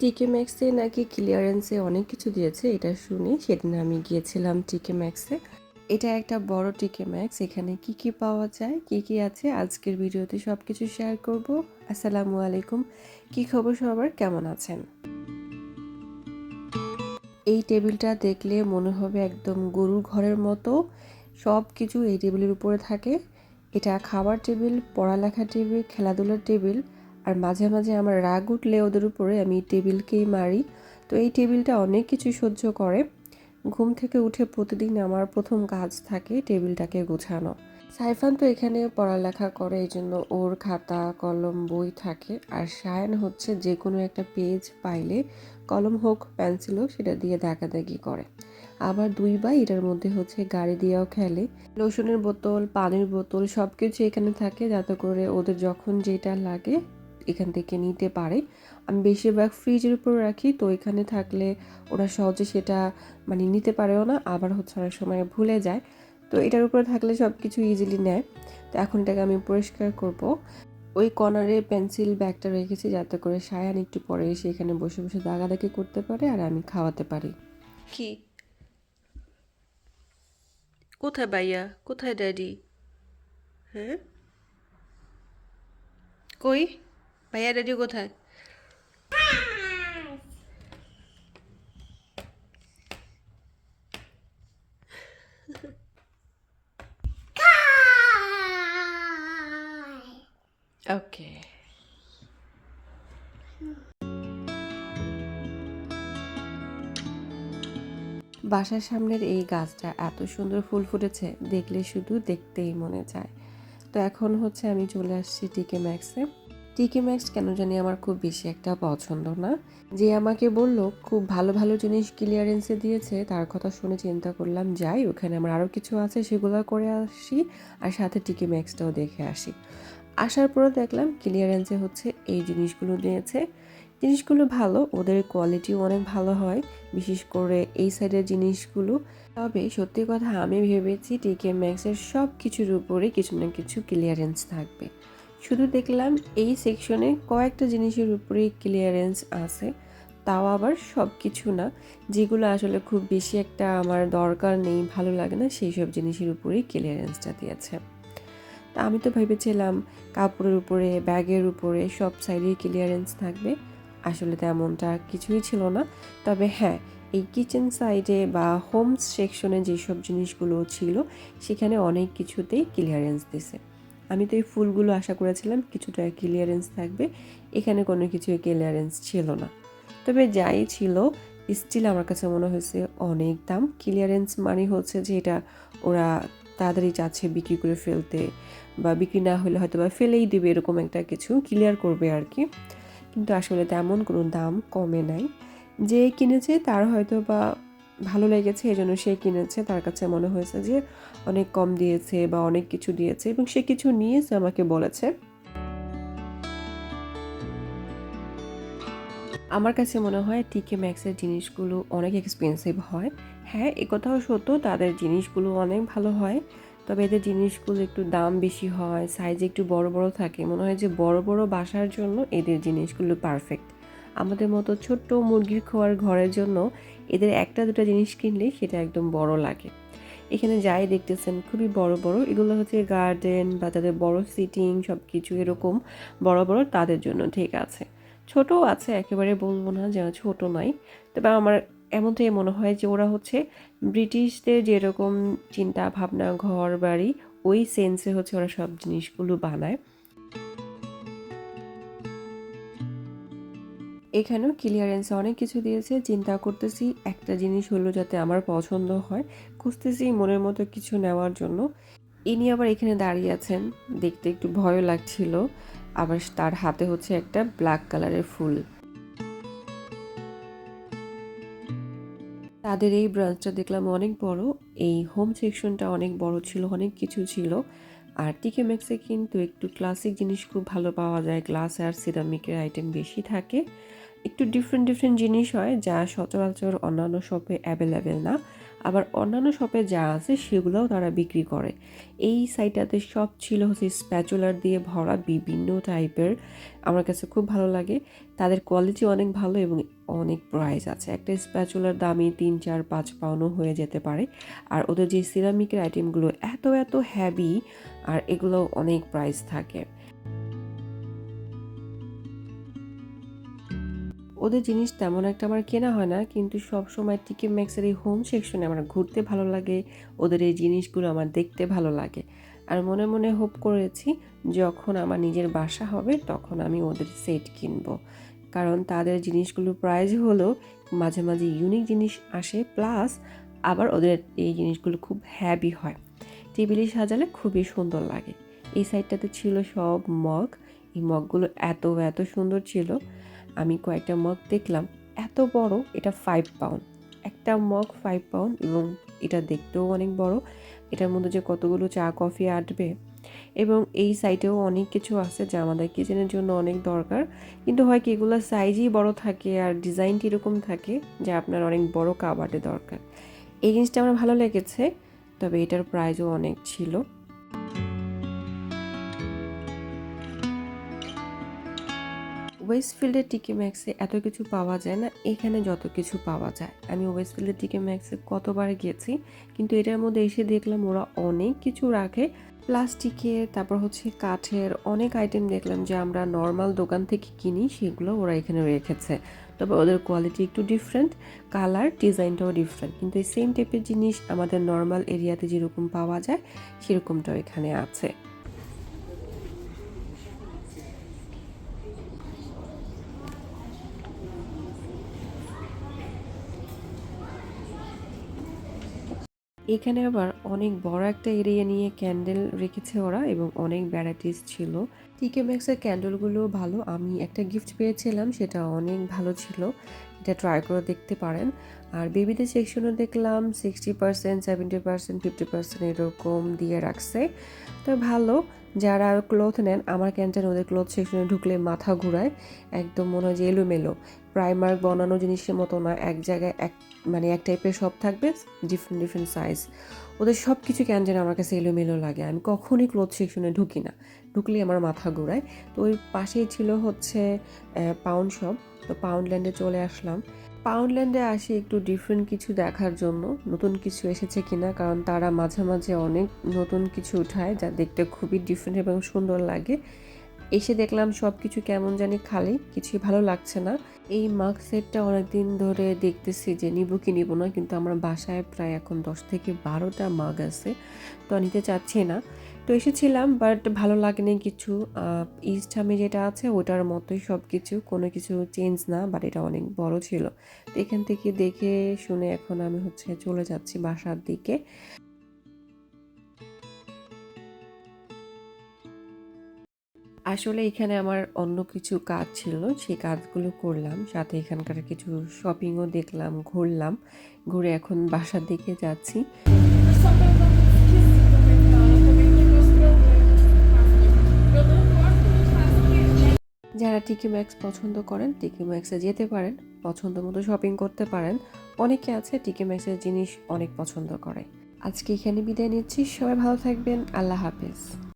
টিকে ম্যাক্সে নাকি ক্লিয়ারেন্সে অনেক কিছু দিয়েছে, এটা শুনি। সেদিন আমি গিয়েছিলাম টিকে ম্যাক্সে এটা একটা বড় টিকে ম্যাক্স এখানে কি কি পাওয়া যায়, কি কি আছে, আজকের ভিডিওতে সব কিছু শেয়ার করব। আসসালামু আলাইকুম। কি খবর সবার? কেমন আছেন? এই টেবিলটা দেখলে মনে হবে একদম গরুর ঘরের মতো। সব কিছু এই টেবিলের উপরে থাকে। এটা খাবার টেবিল, পড়ালেখা টেবিল, খেলাধুলার টেবিল। আর মাঝে মাঝে আমার রাগ উঠলে ওদের উপরে আমি টেবিলকেই মারি। তো এই টেবিলটা অনেক কিছু সহ্য করে। ঘুম থেকে উঠে প্রতিদিন আমার প্রথম কাজ থাকে টেবিলটাকে গোছানো। সাইফান তো এখানে পড়ালেখা করে, এই জন্য ওর খাতা, কলম, বই থাকে। আর সায়ন হচ্ছে যে কোনো একটা পেজ পাইলে, কলম হোক, পেন্সিল হোক, সেটা দিয়ে দাগাদাগি করে। আবার দুই ভাই এটার মধ্যে হচ্ছে গাড়ি দিয়েও খেলে। লোশনের বোতল, পানির বোতল সব কিছু এখানে থাকে। যাতে করে ওদের যখন যেটা লাগে এখান থেকে নিতে পারে। আমি বেশিরভাগ ফ্রিজের উপর রাখি, তো এখানে থাকলে ওরা সহজে সেটা মানে নিতে পারেও না, আবার হচ্ছে অনেক সময় ভুলে যায়। তো এটার উপরে থাকলে সব কিছু ইজিলি নেয়। তো এখন এটাকে আমি পরিষ্কার করব। ওই কর্নারে পেন্সিল ব্যাগটা রেখেছি যাতে করে সায়ান একটু পরে এসে এখানে বসে বসে দাগাদাগি করতে পারে আর আমি খাওয়াতে পারি। কি? কোথায় ভাইয়া? কোথায় ড্যাডি? হ্যাঁ? কই? ভাইয়া ড্যাডি কোথায়? ওকে বাসার সামনের এই গাছটা এত সুন্দর ফুল ফুটেছে দেখলে শুধু দেখতেই মনে যায়। তো এখন হচ্ছে আমি চলে আসছি টিকে ম্যাক্সে। টিকে ম্যাক্স কেন জানি আমার খুব বেশি একটা পছন্দ না। যে আমাকে বলল, খুব ভালো ভালো জিনিস ক্লিয়ারেন্সে দিয়েছে, তার কথা শুনে চিন্তা করলাম, যাই, ওখানে আমার আরও কিছু আছে, সেগুলো করে আসি আর সাথে টিকে ম্যাক্সটাও দেখে আসি। আসার পরে দেখলাম ক্লিয়ারেন্সে হচ্ছে এই জিনিসগুলো দিয়েছে। জিনিসগুলো ভালো, ওদের কোয়ালিটিও অনেক ভালো হয়, বিশেষ করে এই সাইডের জিনিসগুলো। তবে সত্যি কথা আমি ভেবেছি টিকে ম্যাক্সের সব কিছুর উপরে কিছু না কিছু ক্লিয়ারেন্স থাকবে। শুধু দেখলাম এই সেকশনে কয়েকটা জিনিসের উপরেই ক্লিয়ারেন্স আছে, তাও আবার সব কিছু না, যেগুলো আসলে খুব বেশি একটা আমার দরকার নেই, ভালো লাগে না, সেই সব জিনিসের উপরেই ক্লিয়ারেন্সটা দিয়েছে। তা আমি তো ভেবেছিলাম কাপড়ের উপরে, ব্যাগের উপরে সব সাইডেই ক্লিয়ারেন্স থাকবে, আসলে তেমনটা কিছুই ছিল না। তবে হ্যাঁ এই কিচেন সাইডে বা হোম সেকশনে যেসব জিনিসগুলো ছিল, সেখানে অনেক কিছুতেই ক্লিয়ারেন্স দিছে। আমি তো এই ফুলগুলো আশা করেছিলাম কিছুটা ক্লিয়ারেন্স থাকবে। এখানে কোনো কিছু ক্লিয়ারেন্স ছিল না। তবে যাই ছিল স্টিল আমার কাছে মনে হয়েছে অনেক দাম। ক্লিয়ারেন্স মানে হচ্ছে যে এটা ওরা তাড়াতাড়ি চাচ্ছে বিক্রি করে ফেলতে বা বিক্রি না হলে হয়তো বা ফেলেই দেবে, এরকম একটা কিছু ক্লিয়ার করবে আর কি। কিন্তু আসলে তেমন কোনো দাম কমে নাই। যে কিনেছে তার হয়তো বা ভালো লেগেছে, এই জন্য সে কিনেছে। তার কাছে মনে হয়েছে যে অনেক কম দিয়েছে বা অনেক কিছু দিয়েছে এবং সে কিছু নিয়েছে আমাকে বলেছে। আমার কাছে মনে হয় টিকে ম্যাক্সের জিনিসগুলো অনেক এক্সপেন্সিভ হয়। হ্যাঁ এ কথাও সত্য, তাদের জিনিসগুলো অনেক ভালো হয়। তবে এদের জিনিসগুলো একটু দাম বেশি হয় সাইজ একটু বড় বড় থাকে। মনে হয় যে বড় বড় বাসার জন্য এদের জিনিসগুলো পারফেক্ট আমাদের মতো ছোট্ট মুরগির খোয়ার ঘরের জন্য এদের একটা দুটো জিনিস কিনলেই সেটা একদম বড় লাগে। এখানে যাই দেখতেছেন, খুবই বড় বড়। এগুলো হচ্ছে গার্ডেন বা তাদের বড় সিটিং সব কিছু এরকম বড় বড় তাদের জন্য ঠিক আছে। ছোটও আছে, একেবারে বলব না যে ছোট নাই তবে আমার এমনটাই মনে হয় যে ওরা হচ্ছে ব্রিটিশদের যেরকম চিন্তা ভাবনা ঘর বাড়ি ওই সেন্সে হচ্ছে ওরা সব জিনিসগুলো বানায়। এখানেও ক্লিয়ারেন্সে অনেক কিছু দিয়েছে। চিন্তা করতেছি একটা জিনিস হলো যাতে আমার পছন্দ হয়। খুঁজতেছি মনের মতো কিছু নেওয়ার জন্য। ইনি আবার এখানে দাঁড়িয়ে আছেন। দেখতে একটু ভয়ও লাগছিল। আবার তার হাতে হচ্ছে একটা ব্ল্যাক কালারের ফুল। তাদের এই ব্রাঞ্চটা দেখলাম অনেক বড়। এই হোম সেকশনটা অনেক বড় ছিল, অনেক কিছু ছিল। আর টিকে ম্যাক্সে কিন্তু একটু ক্লাসিক জিনিস খুব ভালো পাওয়া যায়। গ্লাস আর সিরামিকের আইটেম বেশি থাকে। একটু ডিফারেন্ট ডিফারেন্ট জিনিস হয় যা সচরাচর অন্যান্য শপে অ্যাভেলেবেল না। আবার অন্যান্য শপে যা আছে সেগুলোও তারা বিক্রি করে। এই সাইডটাতে সব ছিল হচ্ছে স্প্যাচুলার দিয়ে ভরা বিভিন্ন টাইপের আমার কাছে খুব ভালো লাগে। তাদের কোয়ালিটি অনেক ভালো এবং অনেক প্রাইস আছে। একটা স্প্যাচুলার দামই তিন, চার, পাঁচ পাউন্ডও হয়ে যেতে পারে। আর ওদের যে সিরামিকের আইটেমগুলো এত এত হ্যাভি আর এগুলো অনেক প্রাইস থাকে। ওদের জিনিস তেমন একটা আমার কেনা হয় না, কিন্তু সব সময় টিকে ম্যাক্সের এই হোম সেকশনে আমার ঘুরতে ভালো লাগে, ওদের এই জিনিসগুলো আমার দেখতে ভালো লাগে। আর মনে মনে হোপ করেছি যখন আমার নিজের বাসা হবে তখন আমি ওদের সেট কিনবো। কারণ তাদের জিনিসগুলো প্রাইস হলো মাঝে মাঝে ইউনিক জিনিস আসে প্লাস আবার ওদের এই জিনিসগুলো খুব হ্যাভি হয়। টেবিলে সাজালে খুবই সুন্দর লাগে। এই সাইডটাতে ছিল সব মগ এই মগগুলো এত এত সুন্দর ছিল। আমি কয়েকটা মগ দেখলাম, এত বড়, এটা ফাইভ পাউন্ড একটা মগ ফাইভ পাউন্ড এবং এটা দেখতেও অনেক বড়। এটার মধ্যে যে কতগুলো চা, কফি আটবে এবং এই সাইটেও অনেক কিছু আছে যা আমাদের কিচেনের জন্য অনেক দরকার। কিন্তু হয় কি এগুলোর সাইজই বড় থাকে আর ডিজাইনটি এরকম থাকে যে আপনার অনেক বড় কাবার্ডে দরকার। এই জিনিসটা আমার ভালো লেগেছে, তবে এটার প্রাইসও অনেক ছিল। ওয়েস্টফিল্ডের টিকে ম্যাক্সে এত কিছু পাওয়া যায় না, এখানে যত কিছু পাওয়া যায়। আমি ওয়েস্টফিল্ডের টিকে ম্যাক্সে কতবার গেছি, কিন্তু এটার মধ্যে এসে দেখলাম ওরা অনেক কিছু রাখে। প্লাস্টিকের তারপর হচ্ছে কাঠের অনেক আইটেম দেখলাম যে আমরা নর্মাল দোকান থেকে কিনি, সেগুলো ওরা এখানে রেখেছে। তবে ওদের কোয়ালিটি একটু ডিফারেন্ট কালার ডিজাইনটাও ডিফারেন্ট কিন্তু এই সেম টাইপের জিনিস আমাদের নর্মাল এরিয়াতে যেরকম পাওয়া যায়, সেরকমটাও এখানে আছে। এখানে আবার অনেক বড় একটা এরিয়া নিয়ে ক্যান্ডেল রেখেছে ওরা এবং অনেক ভ্যারাইটিস ছিল। টিকে ম্যাক্সের ক্যান্ডেলগুলো ভালো, আমি একটা গিফট পেয়েছিলাম, সেটা অনেক ভালো ছিল। এটা ট্রাই করে দেখতে পারেন। আর বেবিদের সেকশনে দেখলাম sixty percent seventy percent fifty percent এরকম দিয়ে রাখছে। তো ভালো, যারা ক্লোথ নেন, আমার ক্যান্টিন ওদের ক্লোথ সেকশনে ঢুকলে মাথা ঘুরায়, একদম মনে হয় যে এলোমেলো। প্রাইমার্ক বানানো জিনিসের মতো না, এক জায়গায় এক মানে এক টাইপের সব থাকবে ডিফারেন্ট ডিফারেন্ট সাইজ ওদের সব কিছু কেন যেন আমার কাছে এলোমেলো লাগে? আমি কখনই ক্লোথ সেকশনে ঢুকি না। ঢুকলেই আমার মাথা ঘোরায়। তো ওই পাশেই ছিল হচ্ছে পাউন্ড শপ তো পাউন্ডল্যান্ডে চলে আসলাম। পাউন্ডল্যান্ডে আসি একটু ডিফারেন্ট কিছু দেখার জন্য। নতুন কিছু এসেছে কিনা? কারণ তারা মাঝে মাঝে অনেক নতুন কিছু উঠায় যা দেখতে খুবই ডিফারেন্ট এবং সুন্দর লাগে। এসে দেখলাম সব কিছু কেমন জানি খালি, কিছুই ভালো লাগছে না। এই মাগ সেটটা অনেকদিন ধরে দেখতেছি যে নিব কি নিব না, কিন্তু আমার বাসায় প্রায় এখন দশ থেকে বারোটা মাগ আছে, তো নিতে চাচ্ছি না। তো এসেছিলাম বাট ভালো লাগেনি কিছু। ইস্ট হামে যেটা আছে ওটার মতোই সব কিছু কোনো কিছু চেঞ্জ না বাট এটা অনেক বড় ছিল। তো এখান থেকে দেখে শুনে এখন আমি হচ্ছে চলে যাচ্ছি বাসার দিকে। আসলে এখানে আমার অন্য কিছু কাজ ছিল সেই কাজগুলো করলাম। সাথে এখানকার কিছু শপিংও দেখলাম, ঘুরলাম, ঘুরে এখন বাসার দিকে যাচ্ছি। যারা টিকি ম্যাক্স পছন্দ করেন টিকি ম্যাক্সে যেতে পারেন, পছন্দ মতো শপিং করতে পারেন। অনেকে আছে টিকি ম্যাক্সের জিনিস অনেক পছন্দ করে। আজকে এখানে বিদায় নিচ্ছি, সবাই ভালো থাকবেন, আল্লাহ হাফেজ।